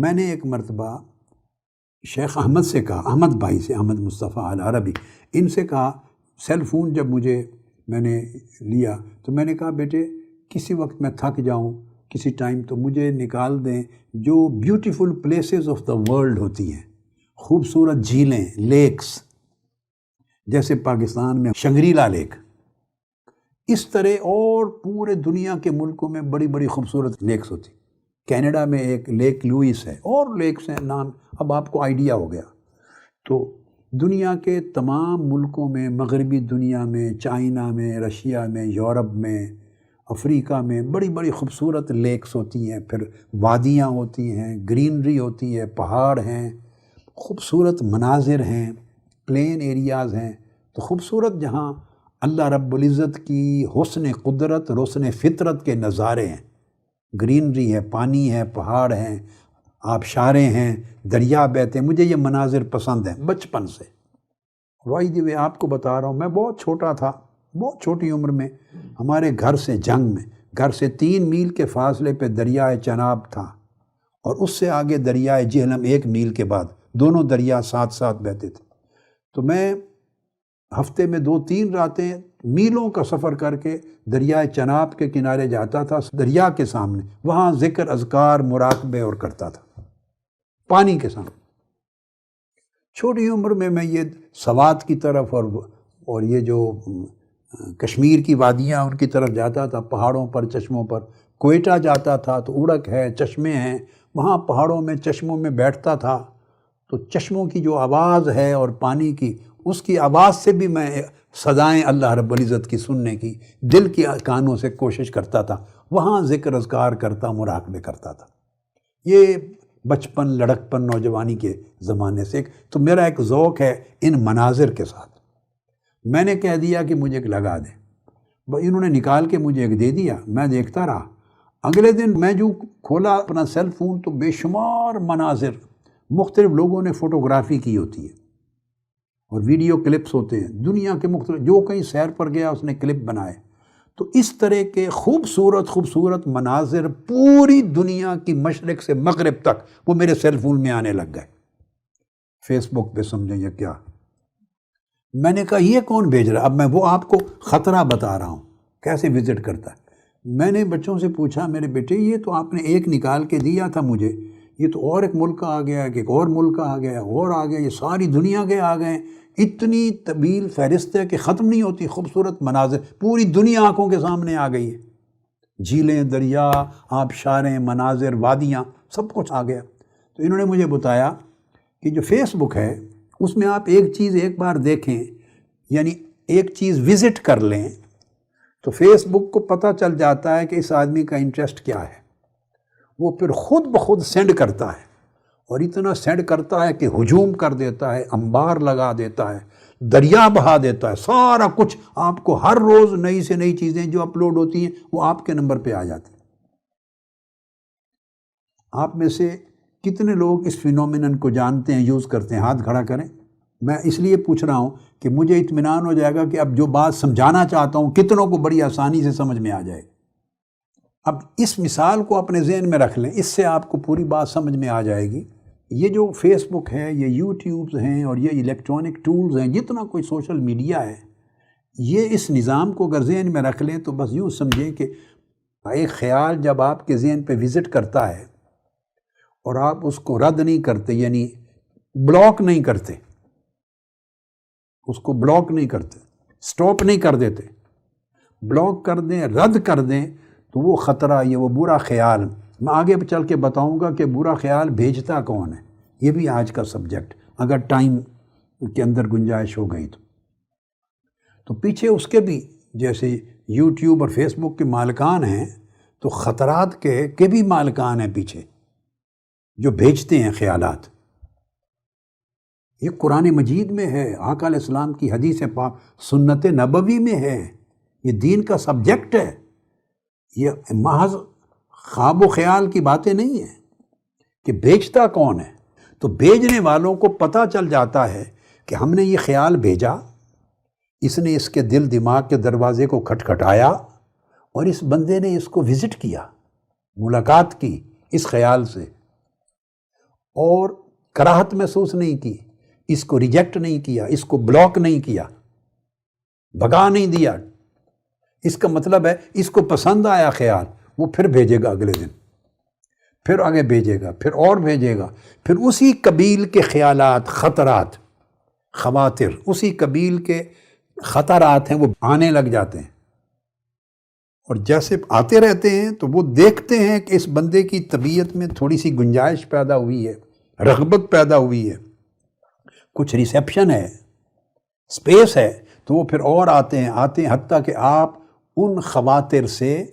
میں نے ایک مرتبہ شیخ احمد سے کہا، احمد بھائی سے، احمد مصطفیٰ العربی، ان سے کہا، سیل فون جب مجھے میں نے لیا تو میں نے کہا، بیٹے، کسی وقت میں تھک جاؤں، کسی ٹائم تو مجھے نکال دیں، جو beautiful places of the world ہوتی ہیں، خوبصورت جھیلیں لیکس جیسے پاکستان میں شنگریلا لیک۔ اس طرح اور پورے دنیا کے ملکوں میں بڑی بڑی خوبصورت لیکس ہوتی۔ کینیڈا میں ایک لیک لوئس ہے، اور لیکس ہیں نام اب آپ کو آئیڈیا ہو گیا۔ تو دنیا کے تمام ملکوں میں، مغربی دنیا میں، چائنا میں، رشیا میں، یورپ میں، افریقہ میں بڑی بڑی خوبصورت لیکس ہوتی ہیں۔ پھر وادیاں ہوتی ہیں، گرینری ہوتی ہے، پہاڑ ہیں، خوبصورت مناظر ہیں، پلین ایریاز ہیں۔ تو خوبصورت جہاں اللہ رب العزت کی حسن قدرت حسن فطرت کے نظارے ہیں۔ گرینری ہے، پانی ہے، پہاڑ ہیں آبشاریں ہیں، دریا بہتے ہیں، مجھے یہ مناظر پسند ہیں بچپن سے۔ وائی دی جی، وے آپ کو بتا رہا ہوں، میں بہت چھوٹا تھا، بہت چھوٹی عمر میں ہمارے گھر سے جنگ میں، گھر سے تین میل کے فاصلے پہ دریائے چناب تھا اور اس سے آگے دریائے جہلم ایک میل کے بعد، دونوں دریا ساتھ ساتھ بہتے تھے۔ تو میں ہفتے میں دو تین راتیں میلوں کا سفر کر کے دریائے چناب کے کنارے جاتا تھا، دریا کے سامنے، وہاں ذکر، اذکار، مراقبے اور کرتا تھا، پانی کے سامنے۔ چھوٹی عمر میں میں یہ سوات کی طرف اور اور یہ جو، کشمیر کی وادیاں ان کی طرف جاتا تھا، پہاڑوں پر، چشموں پر۔ کوئٹہ جاتا تھا تو اڑک ہے، چشمے ہیں۔ وہاں پہاڑوں میں، چشموں میں بیٹھتا تھا تو چشموں کی جو آواز ہے اور پانی کی اس کی آواز سے بھی میں صدائیں اللہ رب العزت کی سننے کی، دل کی کانوں سے کوشش کرتا تھا، وہاں ذکر اذکار کرتا، مراقبے کرتا تھا۔ یہ بچپن، لڑکپن، نوجوانی کے زمانے سے تو میرا ایک ذوق ہے ان مناظر کے ساتھ۔ میں نے کہہ دیا کہ مجھے ایک لگا دیں۔ انہوں نے نکال کے مجھے ایک دے دیا۔ میں دیکھتا رہا۔ اگلے دن میں جو کھولا اپنا سیل فون، تو بے شمار مناظر، مختلف لوگوں نے فوٹوگرافی کی ہوتی ہے۔ اور ویڈیو کلپس ہوتے ہیں۔ دنیا کے مختلف، جو کہیں سیر پر گیا، اس نے کلپ بنائے۔ تو اس طرح کے خوبصورت خوبصورت مناظر پوری دنیا کی مشرق سے مغرب تک وہ میرے سیل فون میں آنے لگ گئے۔ فیس بک پہ سمجھیں یہ کیا؟ میں نے کہا، یہ کون بھیج رہا اب میں وہ آپ کو خطرہ بتا رہا ہوں۔ کیسے وزٹ کرتا ہے؟ میں نے بچوں سے پوچھا، میرے بیٹے، یہ تو آپ نے ایک نکال کے دیا تھا مجھے۔ یہ تو اور ایک ملک آ گیا کہ ایک اور ملک آ گیا اور آ گیا یہ ساری دنیا کے آ گئے اتنی طویل فہرست ہے کہ ختم نہیں ہوتی، خوبصورت مناظر، پوری دنیا آنکھوں کے سامنے آ گئی ہے۔ جھیلیں، دریا، آبشاریں، مناظر، وادیاں، سب کچھ آ گیا۔ تو انہوں نے مجھے بتایا کہ جو فیس بک ہے، اس میں آپ ایک چیز ایک بار دیکھیں یعنی ایک چیز وزٹ کر لیں، تو فیس بک کو پتہ چل جاتا ہے کہ اس آدمی کا انٹرسٹ کیا ہے۔ وہ پھر خود بخود سینڈ کرتا ہے اور اتنا سینڈ کرتا ہے کہ ہجوم کر دیتا ہے، انبار لگا دیتا ہے، دریا بہا دیتا ہے، سارا کچھ آپ کو ہر روز نئی سے نئی چیزیں جو اپلوڈ ہوتی ہیں وہ آپ کے نمبر پہ آ جاتی ہیں۔ آپ میں سے کتنے لوگ اس فینومینن کو جانتے ہیں، یوز کرتے ہیں؟ ہاتھ کھڑا کریں۔ میں اس لیے پوچھ رہا ہوں کہ مجھے اطمینان ہو جائے گا کہ اب جو بات سمجھانا چاہتا ہوں، کتنوں کو بڑی آسانی سے سمجھ میں آ جائے گا اب اس مثال کو اپنے ذہن میں رکھ لیں، اس سے آپ کو پوری بات سمجھ میں آ جائے گی۔ یہ جو فیس بک ہے، یہ یوٹیوبز ہیں اور یہ الیکٹرانک ٹولز ہیں، جتنا کوئی سوشل میڈیا ہے، یہ اس نظام کو اگر ذہن میں رکھ لیں تو بس یوں سمجھیں کہ ایک خیال جب آپ کے ذہن پہ وزٹ کرتا ہے اور آپ اس کو رد نہیں کرتے یعنی بلاک نہیں کرتے، اس کو بلاک نہیں کرتے سٹاپ نہیں کر دیتے۔ بلاک کر دیں، رد کر دیں تو وہ خطرہ، یہ وہ برا خیال۔ میں آگے چل کے بتاؤں گا کہ برا خیال بھیجتا کون ہے؟ یہ بھی آج کا سبجیکٹ، اگر ٹائم کے اندر گنجائش ہو گئی تو۔ تو پیچھے اس کے بھی جیسے یوٹیوب اور فیس بک کے مالکان ہیں، تو خطرات کے کے بھی مالکان ہیں پیچھے، جو بھیجتے ہیں خیالات۔ یہ قرآن مجید میں ہے، آقا علیہ السلام کی حدیث پاک سنت نبوی میں ہے۔ یہ دین کا سبجیکٹ ہے۔ یہ محض خواب و خیال کی باتیں نہیں ہیں کہ بیچتا کون ہے۔ تو بیچنے والوں کو پتہ چل جاتا ہے کہ ہم نے یہ خیال بھیجا۔ اس نے اس کے دل دماغ کے دروازے کو کھٹکھٹایا اور اس بندے نے اس کو وزٹ کیا، ملاقات کی اس خیال سے۔ اور کراہت محسوس نہیں کی، اس کو ریجیکٹ نہیں کیا، اس کو بلاک نہیں کیا، بھگا نہیں دیا۔ اس کا مطلب ہے اس کو پسند آیا خیال، وہ پھر بھیجے گا اگلے دن۔ پھر آگے بھیجے گا، پھر اور بھیجے گا۔ پھر اسی قبیل کے خیالات، خطرات، خواتر، اسی قبیل کے خطرات ہیں، وہ آنے لگ جاتے ہیں۔ اور جیسے آتے رہتے ہیں، تو وہ دیکھتے ہیں کہ اس بندے کی طبیعت میں تھوڑی سی گنجائش پیدا ہوئی ہے، رغبت پیدا ہوئی ہے۔ کچھ ریسیپشن ہے، اسپیس ہے، تو وہ پھر اور آتے ہیں آتے ہیں، حتیٰ کہ آپ ان خواتر سے،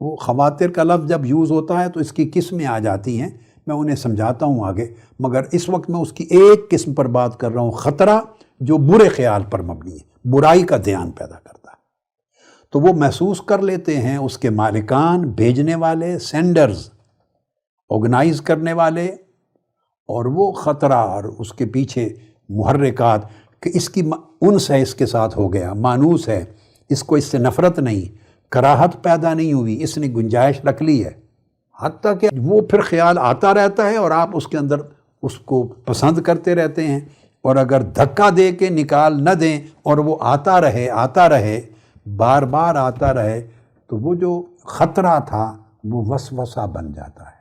وہ خواتر کا لفظ جب یوز ہوتا ہے تو اس کی قسمیں آ جاتی ہیں، میں انہیں سمجھاتا ہوں آگے۔ مگر اس وقت میں اس کی ایک قسم پر بات کر رہا ہوں، خطرہ جو برے خیال پر مبنی ہے، برائی کا دھیان پیدا کرتا ہے۔ تو وہ محسوس کر لیتے ہیں اس کے مالکان، بھیجنے والے، سینڈرز، آرگنائز کرنے والے، اور وہ خطرہ اور اس کے پیچھے محرکات، کہ اس کی انس ہے اس کے ساتھ ہو گیا، مانوس ہے۔ اس کو اس سے نفرت نہیں، کراہت پیدا نہیں ہوئی، اس نے گنجائش رکھ لی ہے۔ حتیٰ کہ وہ پھر خیال آتا رہتا ہے اور آپ اس کے اندر اس کو پسند کرتے رہتے ہیں۔ اور اگر دھکا دے کے نکال نہ دیں اور وہ آتا رہے آتا رہے، بار بار آتا رہے، تو وہ جو خطرہ تھا، وہ وسوسہ بن جاتا ہے۔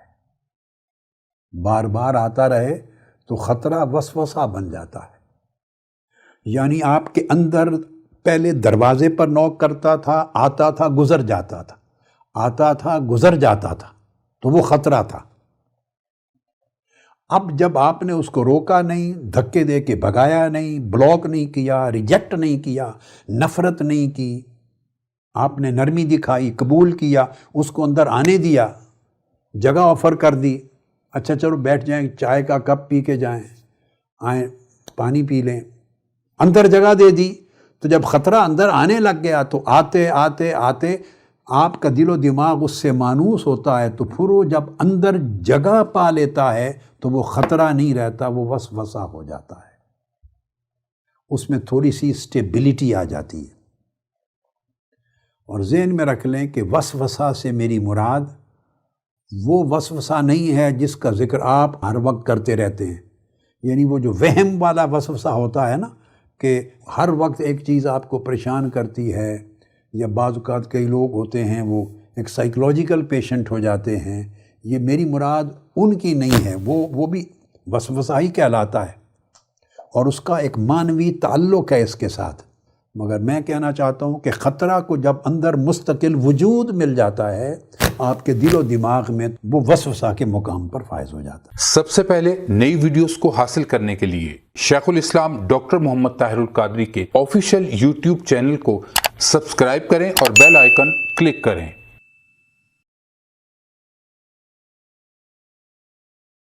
بار بار آتا رہے تو خطرہ وسوسہ بن جاتا ہے۔ یعنی آپ کے اندر پہلے دروازے پر نوک کرتا تھا، آتا تھا، گزر جاتا تھا۔ آتا تھا، گزر جاتا تھا۔ تو وہ خطرہ تھا۔ اب جب آپ نے اس کو روکا نہیں، دھکے دے کے بھگایا نہیں، بلاک نہیں کیا، ریجیکٹ نہیں کیا، نفرت نہیں کی، آپ نے نرمی دکھائی، قبول کیا، اس کو اندر آنے دیا، جگہ آفر کر دی۔ اچھا چلو بیٹھ جائیں، چائے کا کپ پی کے جائیں، آئیں، پانی پی لیں، اندر جگہ دے دی۔ تو جب خطرہ اندر آنے لگ گیا تو آتے آتے آتے آپ کا دل و دماغ اس سے مانوس ہوتا ہے تو پھر وہ جب اندر جگہ پا لیتا ہے تو وہ خطرہ نہیں رہتا، وہ وس وسا ہو جاتا ہے۔ اس میں تھوڑی سی اسٹیبلٹی آ جاتی ہے۔ اور ذہن میں رکھ لیں کہ وس وسا سے میری مراد وہ وسوسہ نہیں ہے جس کا ذکر آپ ہر وقت کرتے رہتے ہیں۔ یعنی وہ جو وہم والا وسوسہ ہوتا ہے نا کہ ہر وقت ایک چیز آپ کو پریشان کرتی ہے، یا بعض اوقات کئی لوگ ہوتے ہیں وہ ایک سائیکلوجیکل پیشنٹ ہو جاتے ہیں، یہ میری مراد ان کی نہیں ہے، وہ وہ بھی وسوسائی کہلاتا ہے۔ اور اس کا ایک معنوی تعلق ہے اس کے ساتھ۔ مگر میں کہنا چاہتا ہوں کہ خطرہ کو جب اندر مستقل وجود مل جاتا ہے، آپ کے دل و دماغ میں وہ وسوسہ کے مقام پر فائز ہو جاتا ہے۔ سب سے پہلے نئی ویڈیوز کو حاصل کرنے کے لیے شیخ الاسلام ڈاکٹر محمد طاہر القادری کے آفیشیل یوٹیوب چینل کو سبسکرائب کریں اور بیل آئیکن کلک کریں۔